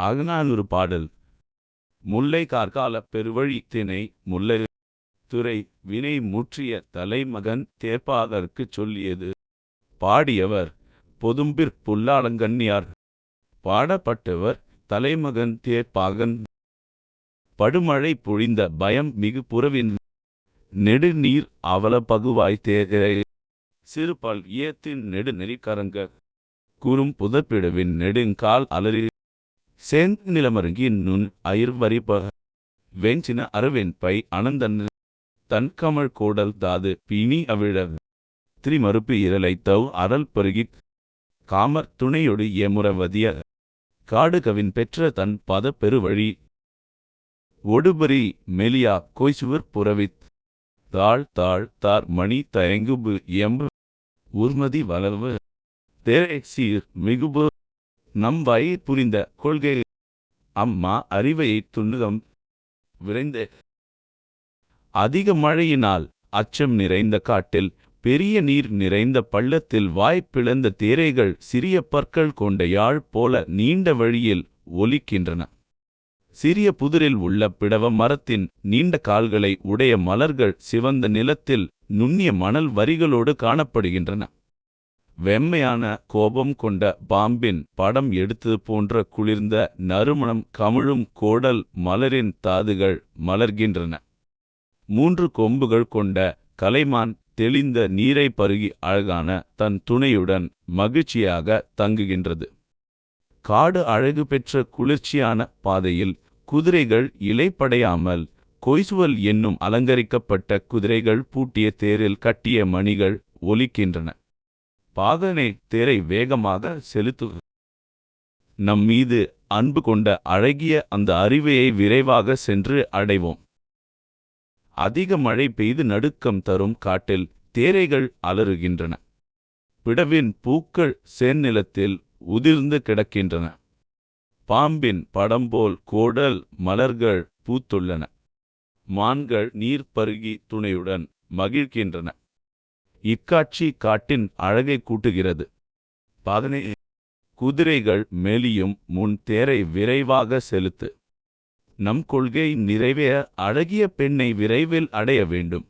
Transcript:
அகநானூறு பாடல் முல்லை கார்கால பெருவழி திணை முல்லை துறை வினை முற்றிய தலைமகன் தேர்ப்பாகற்குச் சொல்லியது. பாடியவர் பொதும்பிற் புல்லாளங்கண்ணியார். பாடப்பட்டவர் தலைமகன் தேர்ப்பாகன். படுமழை பொழிந்த பயம் மிகு புறவின். நெடுநீர் அவல பகுவாய் தேரை. சிறுபால் இயத்தின் நெடுநெறிக்கரங்க கரங்க குறும் புதப்பிடவின் நெடுங்கால் அலறி. சேந்த் நிலமருங்கின் நுண் அயிர் வரிப்ப வெஞ்சின அரவின் பை அனந்தன் தன் கமழ் கோடல் தாது பிணி அவிழ திரிமறுப்பு இரலை தவ் அரல் பருகிக் காமர் துணையொடு ஏமுறவதிய காடுகவின் பெற்ற தன் பத பெருவழி ஒடுபரி மெலியா கொய்சுவர் புறவித் தாழ் தாழ் தார் மணி தயங்குபு எம்பு உர்மதி வளவு தேரை சீர் மிகுபு நம் வயிற் புரிந்த கொள்கை அம்மா அறிவையைத் துண்ணுகம் விரைந்து அதிக மழையினால் அச்சம் நிறைந்த காட்டில் பெரிய நீர் நிறைந்த பள்ளத்தில் வாய்ப்பிழந்த தேரைகள் சிறிய பற்கள் கொண்ட யாழ் போல நீண்ட வழியில் ஒலிக்கின்றன. சிறிய புதிரில் உள்ள பிடவ மரத்தின் நீண்ட கால்களை உடைய மலர்கள் சிவந்த நிலத்தில் நுண்ணிய மணல் வரிகளோடு காணப்படுகின்றன. வெம்மையான கோபம் கொண்ட பாம்பின் படம் எடுத்தது போன்ற குளிர்ந்த நறுமணம் கமிழும் கோடல் மலரின் தாதுகள் மலர்கின்றன. மூன்று கொம்புகள் கொண்ட கலைமான் தெளிந்த நீரை பருகி அழகான தன் துணையுடன் மகிழ்ச்சியாக தங்குகின்றது. காடு அழகு பெற்ற குளிர்ச்சியான பாதையில் குதிரைகள் இலைப்படையாமல் கொய்சுவல் என்னும் அலங்கரிக்கப்பட்ட குதிரைகள் பூட்டிய தேரில் கட்டிய மணிகள் ஒலிக்கின்றன. பாகனே தேரை வேகமாக செலுத்து. நம் மீது அன்பு கொண்ட அழகிய அந்த அறிவையை விரைவாக சென்று அடைவோம். அதிக மழை பெய்து நடுக்கம் தரும் காட்டில் தேரைகள் அலறுகின்றன. பிடவின் பூக்கள் சேநிலத்தில் உதிர்ந்து கிடக்கின்றன. பாம்பின் படம்போல் கோடல் மலர்கள் பூத்துள்ளன. மான்கள் நீர் பருகி துணையுடன் மகிழ்கின்றன. இக்காட்சி காட்டின் அழகை கூட்டுகிறது. பதினே குதிரைகள் மெலியும் முன் தேரை விரைவாக செலுத்து. நம் கொள்கை நிறைவேற அழகிய பெண்ணை விரைவில் அடைய வேண்டும்.